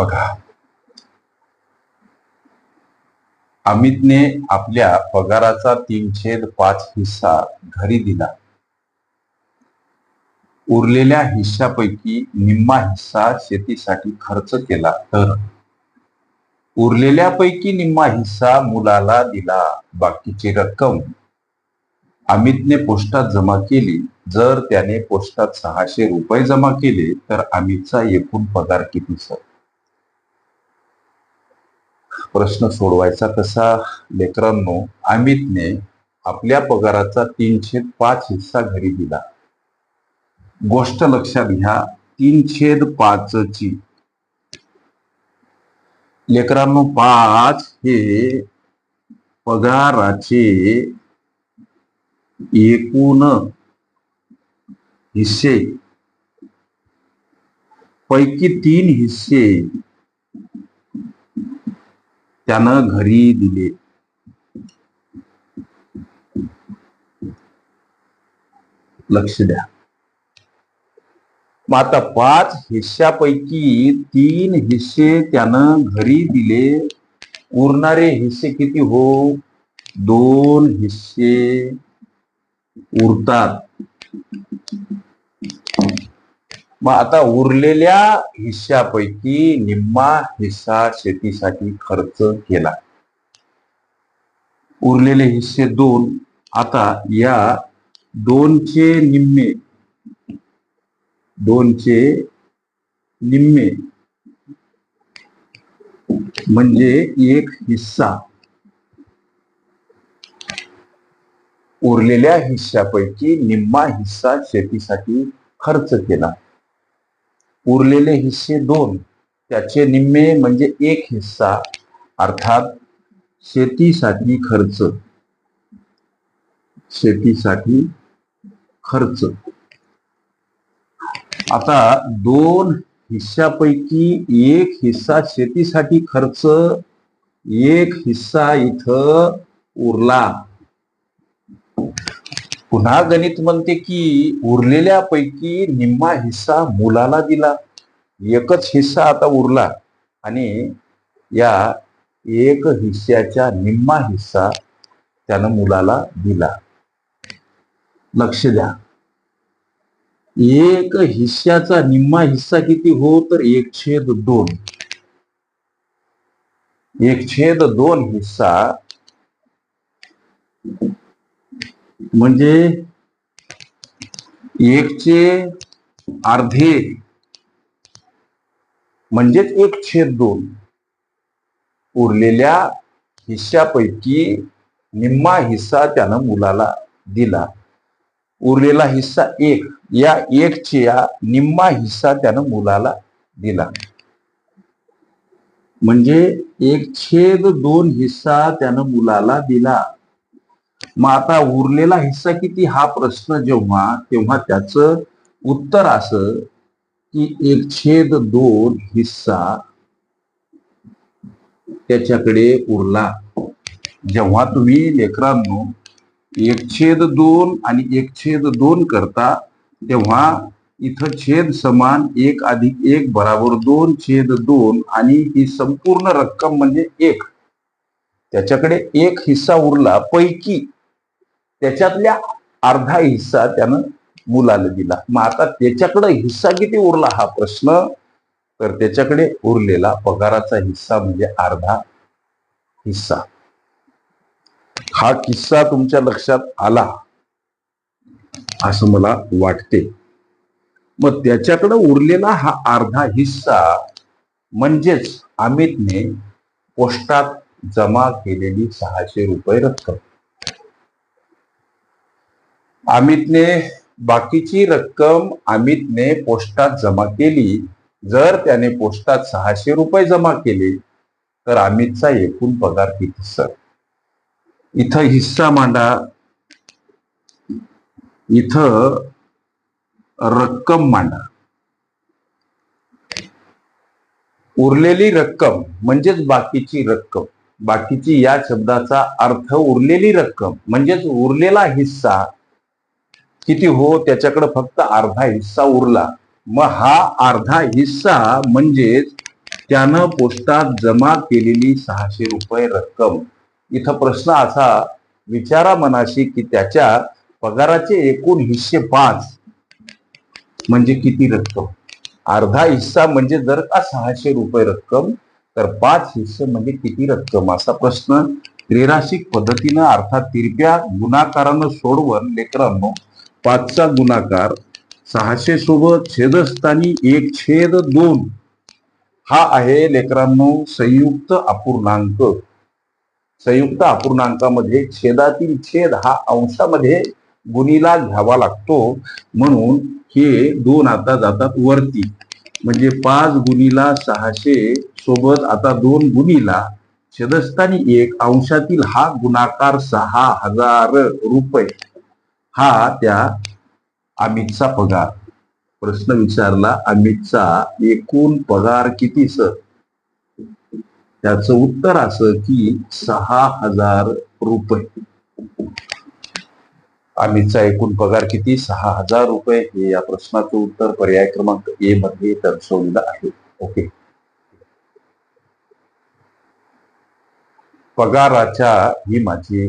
बघा. अमितने आपल्या पगाराचा तीन छेद पाच हिस्सा घरी दिला. उरलेल्या हिस्सापैकी निम्मा हिस्सा शेतीसाठी खर्च केला तर? उरलेल्यापैकी निम्मा हिस्सा मुलाला दिला बाकीची रक्कम? अमितने पोस्टात जमा केली. जर त्याने पोस्टात सहाशे रुपये जमा केले तर अमितचा एकूण पगार किती सर? प्रश्न सोडवायचा कसा? लेकरांनो अमितने आपल्या पगाराचा तीनशे पाच हिस्सा घरी दिला. गोष्ट लक्षात घ्या तीन छेद पाच ची लेकरांनो पाच हे पगाराचे एकूण हिस्से. पैकी तीन हिस्से घरी दिले. लक्ष द्या. मग आता पाच हिस्स्यापैकी तीन हिस्से घरी दिले. उरणारे हिस्से किती हो? दोन हिस्से उरतात. मग आता उरलेल्या हिस्स्यापैकी निम्मा हिस्सा शेतीसाठी खर्च केला. उरलेले हिस्से दोन आता या दोनचे निम्मे दोनचे निम्मे म्हणजे एक हिस्सा उरलेल्या हिस्सापैकी निम्मा हिस्सा शेतीसाठी खर्च केला. उरलेले हिस्से दोन त्याचे निम्मे म्हणजे एक हिस्सा अर्थात शेतीसाठी खर्च. शेतीसाठी खर्च. आता दोन हिस्सापैकी एक हिस्सा शेतीसाठी खर्च एक हिस्सा इथं उरला. पुन्हा गणित म्हणते की उरलेल्या पैकी निम्मा हिस्सा मुलाला दिला. एकच हिस्सा आता उरला आणि या एक हिस्स्याच्या निम्मा हिस्सा त्यानं मुलाला दिला. लक्ष द्या. एक हिस्स्याचा निम्मा हिस्सा किती हो? तर एक छेद दोन. एक छेद दोन हिस्सा म्हणजे एकचे अर्धे म्हणजेच एक छेद दोन उरलेल्या हिस्स्यापैकी निम्मा हिस्सा त्यानं मुलाला दिला. उरलेला हिस्सा एक या एकच्या निम्मा हिस्सा त्यानं मुलाला दिला. म्हणजे एक छेद दोन हिस्सा त्यानं मुलाला दिला. मग आता उरलेला हिस्सा किती? हा प्रश्न जेव्हा तेव्हा त्याचं उत्तर असं की एक छेद दोन हिस्सा त्याच्याकडे उरला. जेव्हा तुम्ही लेकरांनो एक छेद दोन आणि एक छेद दोन करता तेव्हा इथं छेद समान एक अधिक एक बराबर दोन छेद दोन आणि ही संपूर्ण रक्कम म्हणजे एक. त्याच्याकडे एक हिस्सा उरला पैकी त्याच्यातल्या अर्धा हिस्सा त्यानं मुलाला दिला. मग आता त्याच्याकडे हिस्सा किती उरला हा प्रश्न? तर त्याच्याकडे उरलेला पगाराचा हिस्सा म्हणजे अर्धा हिस्सा. हा किस्सा तुमच्या लक्षात आला? असं मला वाटते. मग त्याच्याकडे उरलेला हा अर्धा हिस्सा म्हणजेच अमितने पोस्टात जमा केलेली सहाशे रुपये रक्कम. अमितने बाकीची रक्कम अमितने पोस्टात जमा केली. जर त्याने पोस्टात सहाशे रुपये जमा केले तर अमितचा एकूण पगार किती सर इथं हिस्सा मांडा. इथं रक्कम मांडा. उरलेली रक्कम म्हणजेच बाकीची रक्कम. बाकीची या शब्दाचा अर्थ उरलेली रक्कम म्हणजेच उरलेला हिस्सा किती हो त्याच्याकडे फक्त अर्धा हिस्सा उरला. मग हा अर्धा हिस्सा म्हणजेच त्यानं पोस्टात जमा केलेली सहाशे रुपये रक्कम. इथं प्रश्न असा विचारा मनाशी की त्याच्या पगाराचे एकूण हिस्से पाच. म्हणजे किती रक्कम? अर्धा हिस्सा म्हणजे जर का सहाशे रुपये रक्कम तर पाच हिस्से म्हणजे किती रक्कम? असा प्रश्न. त्रिराशिक पद्धतीनं अर्थात तिरप्या गुणाकारानं सोडवून लेकरांनो पाचचा गुणाकार सहाशे सोबत छेदस्थानी एक छेद दोन. हा आहे लेकरांनो संयुक्त अपूर्णांक. संयुक्त अपूर्णांकामध्ये छेदातील छेद हा अंशामध्ये गुणीला घ्यावा लागतो. म्हणून हे दोन आता जातात वरती. म्हणजे पाच गुणीला सहाशे सोबत आता दोन गुणीला छेदस्थानी एक अंशातील हा गुणाकार सहा हजार रुपये. हा त्या अमितचा पगार. प्रश्न विचारला अमितचा एकूण पगार किती सर? त्याच उत्तर असं की सहा हजार रुपये. अमितचा एकूण पगार किती? सहा हजार रुपये. हे या प्रश्नाचं उत्तर पर्याय क्रमांक ए मध्ये दर्शवलेलं आहे. ओके. पगाराच्या ही माझी